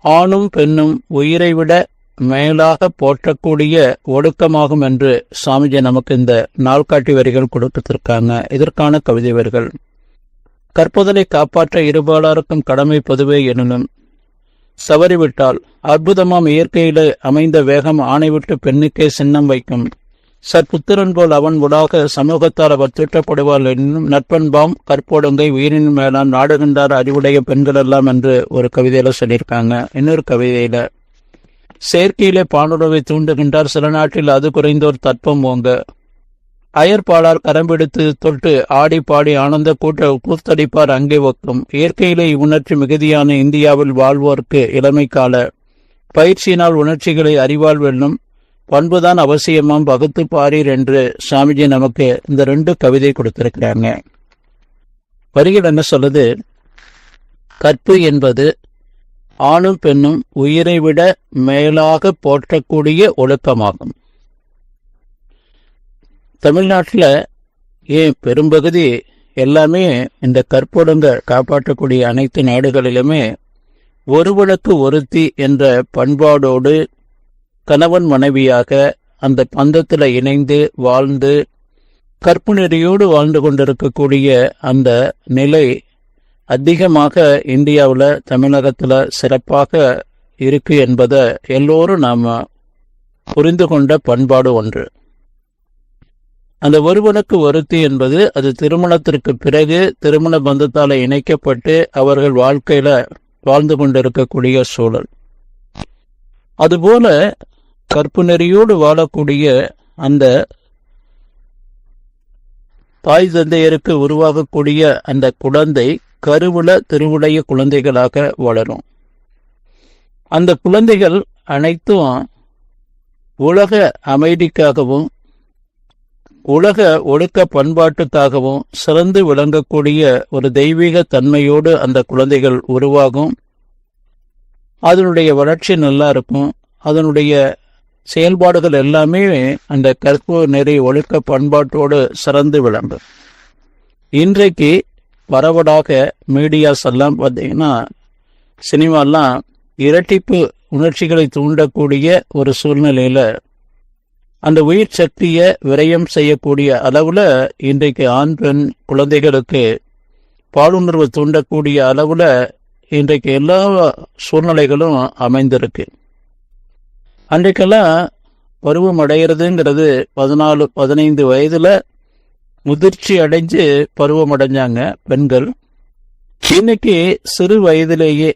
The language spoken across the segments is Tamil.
ஆணும் பெண்ணும் உயிரை விட மேலாக போற்றக்கூடிய ஒடுக்கமாகும் என்று சாமிஜி நமக்கு இந்த நாள்காட்டி வரிகள் கொடுத்திருக்காங்க. இதற்கான கவிதை வரிகள். கற்புதலை காப்பாற்ற இருபாலாருக்கும் கடமை பொதுவே எனினும் சவறிவிட்டால் அற்புதமாம் இயற்கையிலே அமைந்த வேகம் ஆணைவிட்டு பெண்ணுக்கே சின்னம் வைக்கும். சற்புத்திரன் போல் அவன் உடாக சமூகத்தால் அவர் திட்டப்படுவார் என்னும் நட்பண்பாம் கற்போடங்கை உயிரின் மேலான் நாடுகின்றார் அறிவுடைய பெண்கள் எல்லாம் என்று ஒரு கவிதையில சொல்லியிருக்காங்க. இன்னொரு கவிதையில செயற்கையிலே பானுறவை தூண்டுகின்றார் சில நாட்டில் அது குறைந்தோர் தட்பம் ஓங்க. அயற்பாளார் கரம்பிடித்து தொட்டு ஆடி பாடி ஆனந்த கூட்ட கூத்தடிப்பார் அங்கே ஒக்கும். இயற்கையிலே இவ்வுணர்ச்சி மிகுதியான இந்தியாவில் வாழ்வோர்க்கு இளமை கால பயிற்சியினால் உணர்ச்சிகளை அறிவால் வெல்லும். பண்புதான் அவசியமாம் வகுத்து பாரீர் என்று சாமிஜி நமக்கு இந்த ரெண்டு கவிதை கொடுத்திருக்கிறாங்க. வரிகள் என்ன சொல்லுது? கற்பு என்பது ஆணும் பெண்ணும் உயிரை விட மேலாக போற்றக்கூடிய ஒழுக்கமாகும். தமிழ்நாட்டில் ஏன் பெரும்பகுதி எல்லாமே இந்த கற்பொழுங்க காப்பாற்றக்கூடிய அனைத்து நாடுகளிலுமே ஒருவனுக்கு ஒருத்தி என்ற பண்பாடோடு கணவன் மனைவியாக அந்த பந்தத்தில் இணைந்து வாழ்ந்து கற்புநெறியோடு வாழ்ந்து கொண்டிருக்கக்கூடிய அந்த நிலை அதிகமாக இந்தியாவில் தமிழகத்தில் சிறப்பாக இருக்கு என்பதை எல்லோரும் நாம் புரிந்து கொண்ட பண்பாடு ஒன்று. அந்த ஒருவனுக்கு ஒருத்தி என்பது அது திருமணத்திற்கு பிறகு திருமண பந்தத்தால் இணைக்கப்பட்டு அவர்கள் வாழ்க்கையில வாழ்ந்து கொண்டிருக்கக்கூடிய சூழல். அதுபோல கற்பு நெறியோடு வாழக்கூடிய அந்த தாய் தந்தையருக்கு உருவாகக்கூடிய அந்த குழந்தை கருவுல திருவுடைய குழந்தைகளாக வளரும். அந்த குழந்தைகள் அனைத்தும் உலக அமைதிக்காகவும் உலக ஒழுக்க பண்பாட்டுக்காகவும் சிறந்து விளங்கக்கூடிய ஒரு தெய்வீக தன்மையோடு அந்த குழந்தைகள் உருவாகும். அதனுடைய வளர்ச்சி நல்லா இருக்கும். அதனுடைய செயல்பாடுகள் எல்லாமே அந்த கற்பு நெறி ஒழுக்க பண்பாட்டோடு சிறந்து விளங்கும் இன்றைக்கு பரவலாக மீடியாஸ் எல்லாம் பார்த்தீங்கன்னா சினிமாலாம் இரட்டிப்பு உணர்ச்சிகளை தூண்டக்கூடிய ஒரு சூழ்நிலையில் அந்த உயிர் சக்தியை விரயம் செய்யக்கூடிய அளவில் இன்றைக்கு ஆண் பெண் குழந்தைகளுக்கு பாலுணர்வு தூண்டக்கூடிய அளவில் இன்றைக்கு எல்லா சூழ்நிலைகளும் அமைந்திருக்கு. அன்றைக்கெல்லாம் பருவம் அடைகிறதுங்கிறது பதினாலு பதினைந்து வயதுல முதிர்ச்சி அடைஞ்சு பருவம் அடைஞ்சாங்க பெண்கள். இன்னைக்கு சிறு வயதிலேயே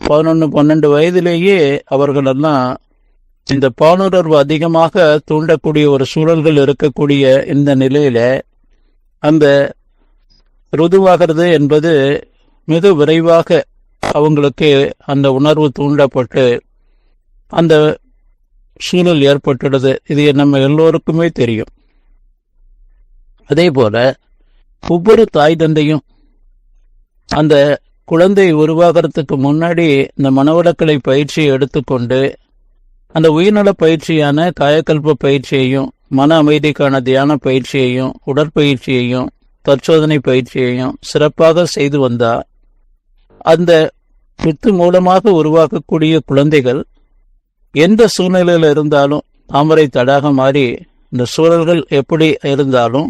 பதினொன்று பன்னெண்டு வயதிலேயே அவர்கள் எல்லாம் இந்த பாலுணர்வு அதிகமாக தூண்டக்கூடிய ஒரு சூழல்கள் இருக்கக்கூடிய இந்த நிலையில அந்த ருதுவாகிறது என்பது மிக விரைவாக அவங்களுக்கு அந்த உணர்வு தூண்டப்பட்டு அந்த சூழல் ஏற்பட்டுடுது. இது நம்ம எல்லோருக்குமே தெரியும். அதே போல ஒவ்வொரு தாய் தந்தையும் அந்த குழந்தை உருவாகிறதுக்கு முன்னாடி இந்த மனவளக்கலை பயிற்சியை எடுத்துக்கொண்டு அந்த உயிர்நல பயிற்சியான காயக்கல்ப பயிற்சியையும் மன அமைதிக்கான தியான பயிற்சியையும் உடற்பயிற்சியையும் தற்சோதனை பயிற்சியையும் சிறப்பாக செய்து வந்தா அந்த வித்து மூலமாக உருவாக்கக்கூடிய குழந்தைகள் எந்த சூழ்நிலையில் இருந்தாலும் தாமரை தடாக மாறி இந்த சூழல்கள் எப்படி இருந்தாலும்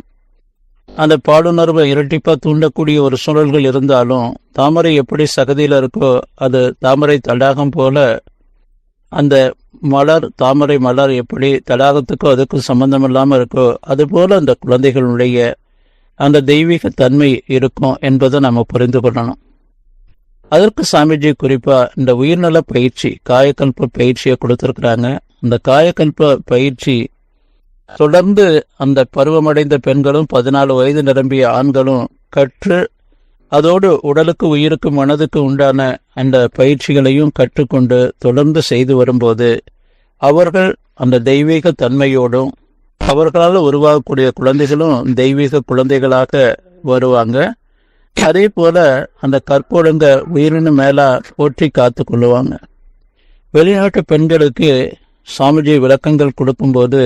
அந்த பாலுணர்வை இரட்டிப்பாக தூண்டக்கூடிய ஒரு சூழல்கள் இருந்தாலும் தாமரை எப்படி சகதியில் இருக்கோ அது தாமரை தடாகம் போல அந்த மலர் தாமரை மலர் எப்படி தடாகத்துக்கோ அதுக்கும் சம்பந்தம் இல்லாமல் இருக்கோ அதுபோல் அந்த குழந்தைகளுடைய அந்த தெய்வீக தன்மை இருக்கும் என்பதை நம்ம புரிந்து கொள்ளணும். அதற்கு சாமிஜி குறிப்பா இந்த உயிர்நல பயிற்சி காயக்கல்ப பயிற்சியை கொடுத்திருக்கிறாங்க. இந்த காயக்கல்ப பயிற்சி தொடர்ந்து அந்த பருவமடைந்த பெண்களும் பதினாலு வயது நிரம்பிய ஆண்களும் கற்று அதோடு உடலுக்கு உயிருக்கு மனதுக்கு உண்டான அந்த பயிற்சிகளையும் கற்றுக்கொண்டு தொடர்ந்து செய்து வரும்போது அவர்கள் அந்த தெய்வீக தன்மையோடும் அவர்களால் உருவாகக்கூடிய குழந்தைகளும் தெய்வீக குழந்தைகளாக வருவாங்க. அதே போல அந்த கற்பொழுங்க உயிரினு மேலா போற்றி காத்து கொள்ளுவாங்க. வெளிநாட்டு பெண்களுக்கு சாமிஜி விளக்கங்கள் கொடுக்கும்போது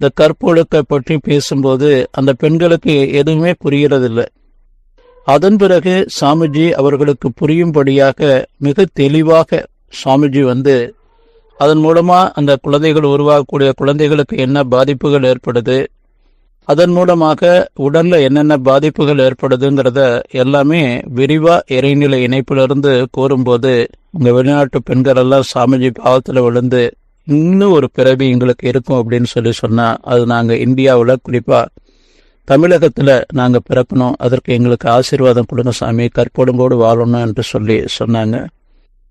இந்த கற்பொழுக்க பற்றி பேசும்போது அந்த பெண்களுக்கு எதுவுமே புரியறதில்லை அதன் பிறகு சாமிஜி அவர்களுக்கு புரியும்படியாக மிக தெளிவாக சாமிஜி வந்து அதன் மூலமா அந்த குழந்தைகள் உருவாகக்கூடிய குழந்தைகளுக்கு என்ன பாதிப்புகள் ஏற்படுது அதன் மூலமாக உடல்ல என்னென்ன பாதிப்புகள் ஏற்படுதுங்கிறத எல்லாமே விரிவா இறைநிலை இணைப்பிலிருந்து கூறும்போது உங்க வெளிநாட்டு பெண்கள் எல்லாம் சாமிஜி பாவத்துல விழுந்து இன்னும் ஒரு பிறவி எங்களுக்கு இருக்கும் அப்படின்னு சொல்லி சொன்னா அது நாங்க இந்தியாவில் குறிப்பா தமிழகத்துல நாங்க பிறக்கணும் அதற்கு எங்களுக்கு ஆசீர்வாதம் கொடுங்க சாமி கற்பொடுங்கோடு வாழணும் என்று சொல்லி சொன்னாங்க.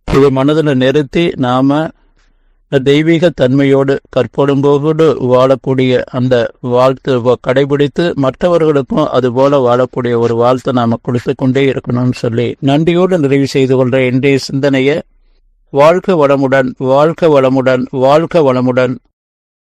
இதை மனதில் நிறுத்தி நாம தெய்வீக தன்மையோடு கற்பொடும்போடு வாழக்கூடிய அந்த வாழ்த்து கடைபிடித்து மற்றவர்களுக்கும் அதுபோல வாழக்கூடிய ஒரு வாழ்த்தை நாம கொடுத்து கொண்டே இருக்கணும்னு சொல்லி நன்றியோடு நிறைவு செய்து கொள்ற இன்றைய சிந்தனையை வாழ்க வளமுடன் வாழ்க வளமுடன் வாழ்க வளமுடன்.